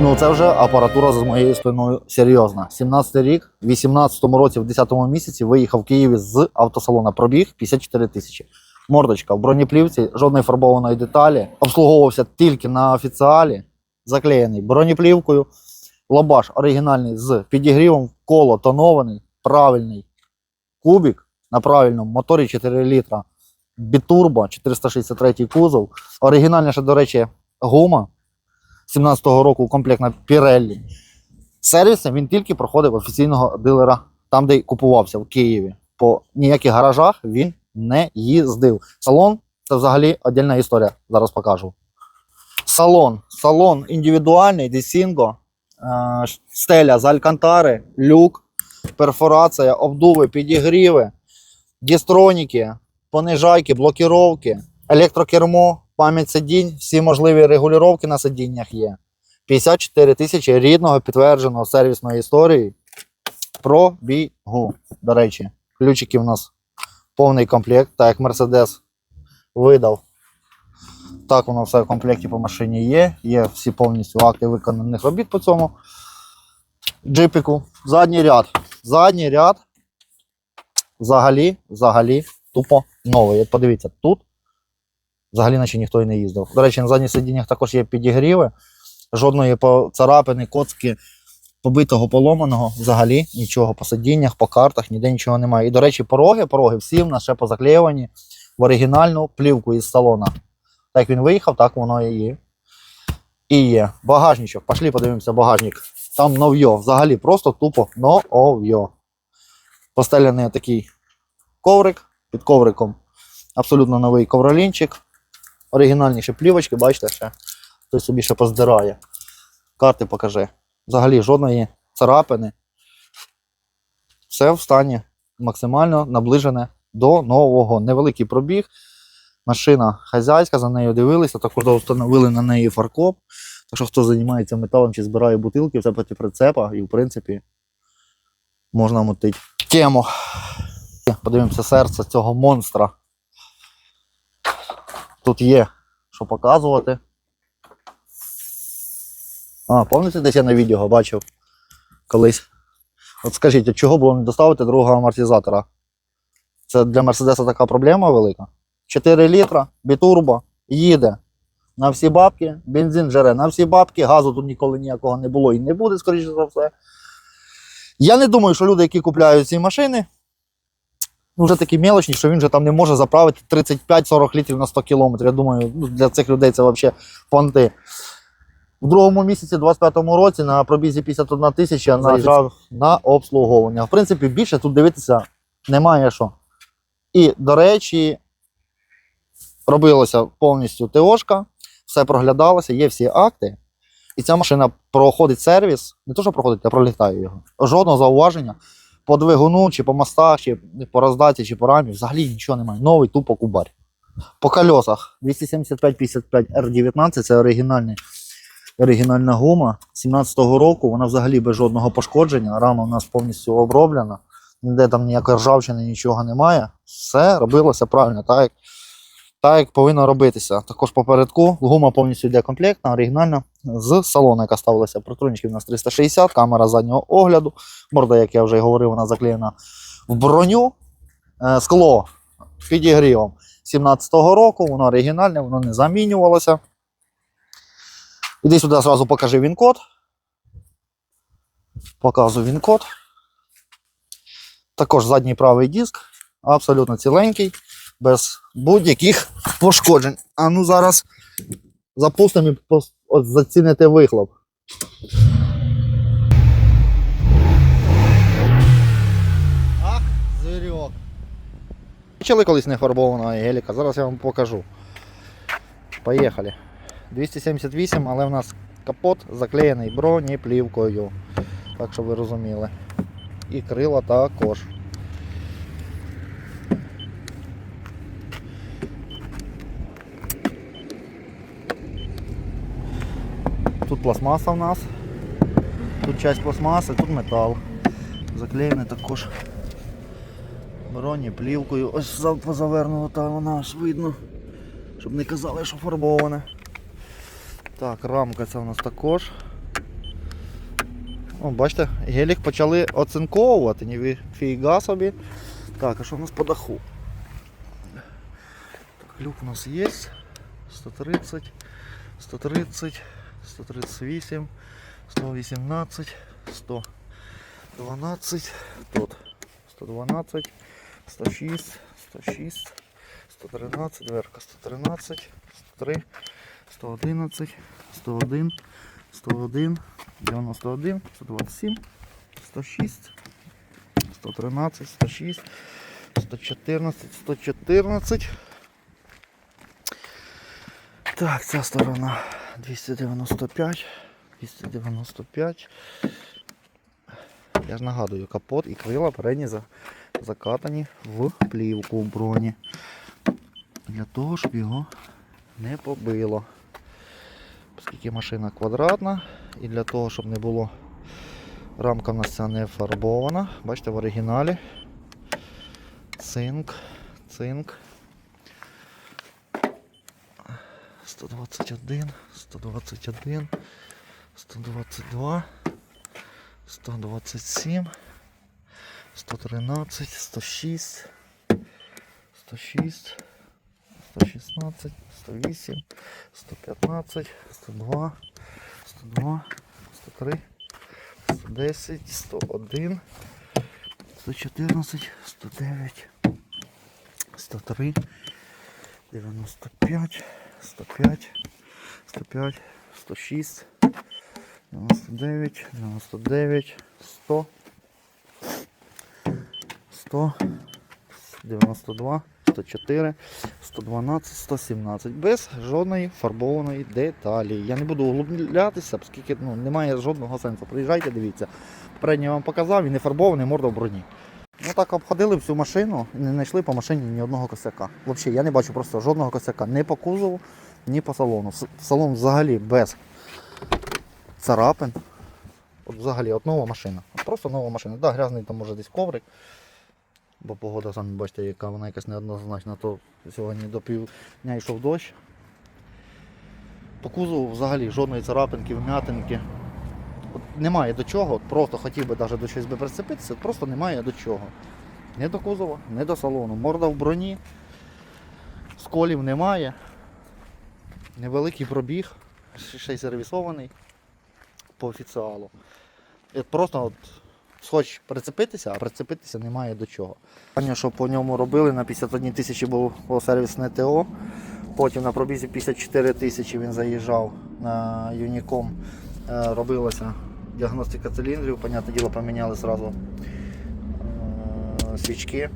Ну це вже апаратура з моєю спиною серйозна. 17-й рік, в 18-му році, в 10-му місяці виїхав в Києві з автосалона. Пробіг 54 тисячі. Мордочка в бронеплівці, жодної фарбованої деталі. Обслуговувався тільки на офіціалі, заклеєний бронеплівкою. Лобаш оригінальний з підігрівом, коло тонований, правильний кубік на правильному моторі 4 літра. Бітурбо, 463 кузов. Оригінальна ще, до речі, гума 17-го року комплектна Pirelli. Сервісом він тільки проходив офіційного дилера, там, де купувався в Києві. По ніяких гаражах він не їздив. Салон це взагалі віддільна історія. Зараз покажу. Салон. Салон індивідуальний, десінго, е, стеля з алькантари, люк, перфорація, обдуви, підігріви, дістроніки, понижайки, блокіровки, електрокермо, пам'ять сидінь, всі можливі регулювання на сидіннях є. 54 тисячі рідного підтвердженого сервісної історії про бігу. До речі, ключики в нас повний комплект, так як Мерседес видав. Так воно все в комплекті по машині є. Є всі повністю акти виконаних робіт по цьому джипіку. Задній ряд. Задній ряд взагалі, взагалі тупо новий. От подивіться, тут взагалі наче ніхто і не їздив. До речі, на задніх сидіннях також є підігріви. Жодної царапини, коцки, побитого, поломаного, взагалі нічого по сидіннях, по картах, ніде нічого немає. І, до речі, пороги, пороги всі в нас ще позаклеювані в оригінальну плівку із салона. Так як він виїхав, так воно і є. І є. Багажничок. Пошли подивимося багажник. Там нов'йо. Взагалі просто тупо нов'йо. Постеляний такий коврик. Під ковриком абсолютно новий ковролінчик. Оригінальніші плівочки, бачите, ще. Хтось собі ще поздирає. Карти покажи. Взагалі жодної царапини. Все в стані максимально наближене до нового. Невеликий пробіг. Машина хазяйська, за нею дивилися, також встановили на неї фаркоп. Так що хто займається металом чи збирає бутилки, все проти прицепа, і в принципі можна мутити тему. Подивимося серце цього монстра. Тут є що показувати. А, пам'ятаєте, десь я на відео бачив колись. От скажіть, чого було не доставити другого амортизатора? Це для Мерседеса така проблема велика. 4 літра, бітурбо, їде на всі бабки, бензин жере на всі бабки, газу тут ніколи ніякого не було і не буде, скоріше за все. Я не думаю, що люди, які купляють ці машини, ну, вже такі мелочні, що він вже там не може заправити 35-40 літрів на 100 кілометрів. Я думаю, ну, для цих людей це взагалі понти. В другому місяці, 25-му році, на пробізі 51 тисяча заїжджав на обслуговування. В принципі, більше тут дивитися немає що. І, до речі, робилося повністю ТОшка, все проглядалося, є всі акти. І ця машина проходить сервіс, не то, що проходить, а пролітає його. Жодного зауваження по двигуну, чи по мостах, чи по роздаті, чи по рамі. Взагалі нічого немає. Новий тупо кубарь. По кольосах 275-55 R19 це оригінальний, оригінальна гума 17-го року. Вона взагалі без жодного пошкодження. Рама у нас повністю оброблена. Ніде там ніякої ржавчини, нічого немає. Все робилося правильно, так як, так як повинно робитися. Також попередку гума повністю йде комплектна, оригінальна, з салону, яка ставилася. Протронічки у нас 360, камера заднього огляду. Морда, як я вже говорив, вона заклеєна в броню. Е, Скло підігрівом 17-го року, воно оригінальне, воно не замінювалося. Іди сюди одразу покажи він-код. Показую він-код. Також задній правий диск, абсолютно ціленький, без будь-яких пошкоджень. А ну зараз запустимо і заціните вихлоп. Ах, звірьок. Бачили колись нефарбованого геліка? Зараз я вам покажу. Поїхали. 278, але в нас капот заклеєний бронеплівкою. Так що ви розуміли. І крила також. Пластмаса у нас. Тут часть пластмаси, тут метал. Заклеєний також бронеплівкою. Ось за- позавернута вона аж видно. Щоб не казали, що фарбоване. Так, рамка це у нас також. Ну, бачите, гелік почали оцинковувати, ні фіга собі. Так, а що у нас по даху? Так, люк у нас є. 130, 130, 138, 118, 112, тут 112, 106, 106, 113, дверка 113, 103, 111, 101, 101, 91, 127, 106, 113, 106, 114, 114. Так, ця сторона 295, 295. Я ж нагадую, капот і крила передні закатані в плівку в броні. Для того, щоб його не побило. Оскільки машина квадратна і для того, щоб не було рамка в нас ця не фарбована. Бачите, в оригіналі. Цинк, цинк. 121, 121, 122, 127, 113, 106, 106, 116, 108, 115, 102, 102, 103, 110, 101, 114, 109, 103, 95, 105, 105, 106, 99, 99, 100, 100, 92, 104, 112, 117. Без жодної фарбованої деталі. Я не буду углублятися, оскільки ну, немає жодного сенсу. Приїжджайте, дивіться. Передній вам показав, він не фарбований, морда в броні. Так обходили всю машину і не знайшли по машині ні одного косяка. Взагалі, я не бачу просто жодного косяка ні по кузову, ні по салону. Салон взагалі без царапин. От взагалі, от нова машина. От просто нова машина. Да, грязний там може десь коврик. Бо погода, самі бачите, яка вона якась неоднозначна, то сьогодні до півдня йшов дощ. По кузову взагалі жодної царапинки, вмятинки. Немає до чого, просто хотів би навіть до щось би прицепитися, просто немає до чого. Ні до кузова, ні до салону. Морда в броні, сколів немає. Невеликий пробіг, ще й сервісований по офіціалу. І просто от, хоч прицепитися, а прицепитися немає до чого. Останнє, що по ньому робили, на 51 тисячі було сервісне ТО. Потім на пробізі 54 тисячі він заїжджав на Юніком. Е, Робилася діагностика циліндрів, понятне діло, поміняли зразу е, свічки.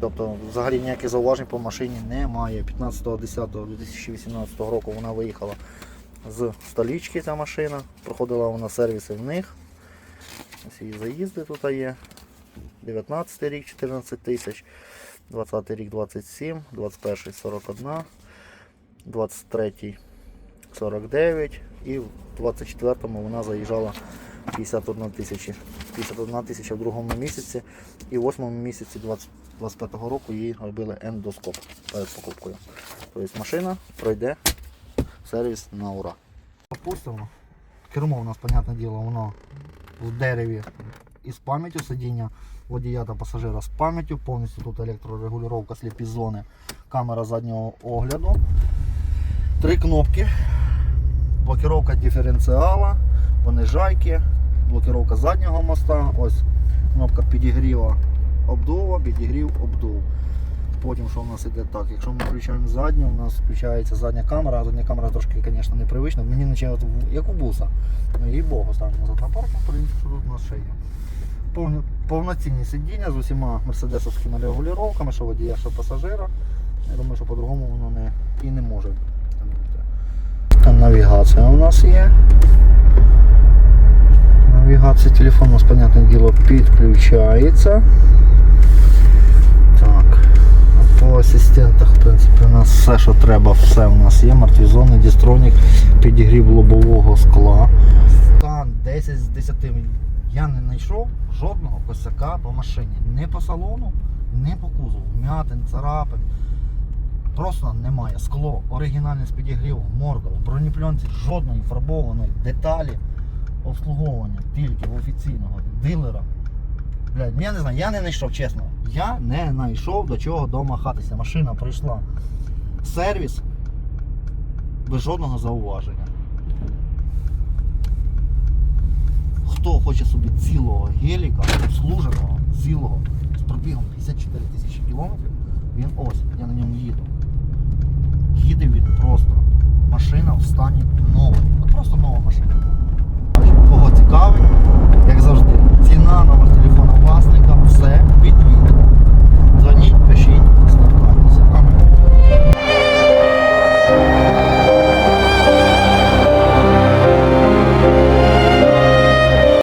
Тобто взагалі ніяких зауважень по машині немає. 15.10.2018 року вона виїхала з столічки ця машина. Проходила вона сервіси в них. Ось її заїзди тут є. 19 рік 14 тисяч, 20 рік 27, 21 41, 23 49 і в 24-му вона заїжджала 51 тисячі. 51 тисяча в другому місяці і в восьмому місяці 20 25-го року їй робили ендоскоп перед покупкою. Тобто машина пройде сервіс на ура. Опустимо. Кермо у нас, понятне діло, воно в дереві із пам'яттю сидіння водія та пасажира з пам'яттю, повністю тут електрорегулювання сліпі зони, камера заднього огляду, три кнопки, блокировка диференціала, понижайки, блокировка заднього моста, ось кнопка підігріва обдува, підігрів, обдув. Потім що в нас іде так, якщо ми включаємо задню, у нас включається задня камера, задня камера трошки, звісно, непривична. Мені наче як у буса. Ну їй богу ставимо назад на паркінг, подивимося, що тут у нас ще є. Повноцінні сидіння з усіма мерседесовськими регулюваннями, що водія, що пасажира. Я думаю, що по-другому воно не, і не може бути. Навігація у нас є. Навігація телефон у нас, понятне діло, підключається. Так. По асистентах, в принципі, у нас все, що треба, все у нас є. Мертві зони, дістронік, підігрів лобового скла. Стан 10 з 10. Я не знайшов жодного косяка по машині. Не по салону, не по кузову. М'ятин, царапин. Просто немає. Скло, оригінальне з підігрівом, морда, в бронепленці жодної фарбованої деталі. Обслуговування тільки в офіційного дилера. Блядь, ну я не знаю, я не знайшов, чесно. Я не знайшов до чого домахатися. Машина прийшла сервіс без жодного зауваження. Хто хоче собі цілого геліка, обслуженого, цілого, з пробігом 54 тисячі кілометрів, він ось, я на ньому їду. Їде він просто.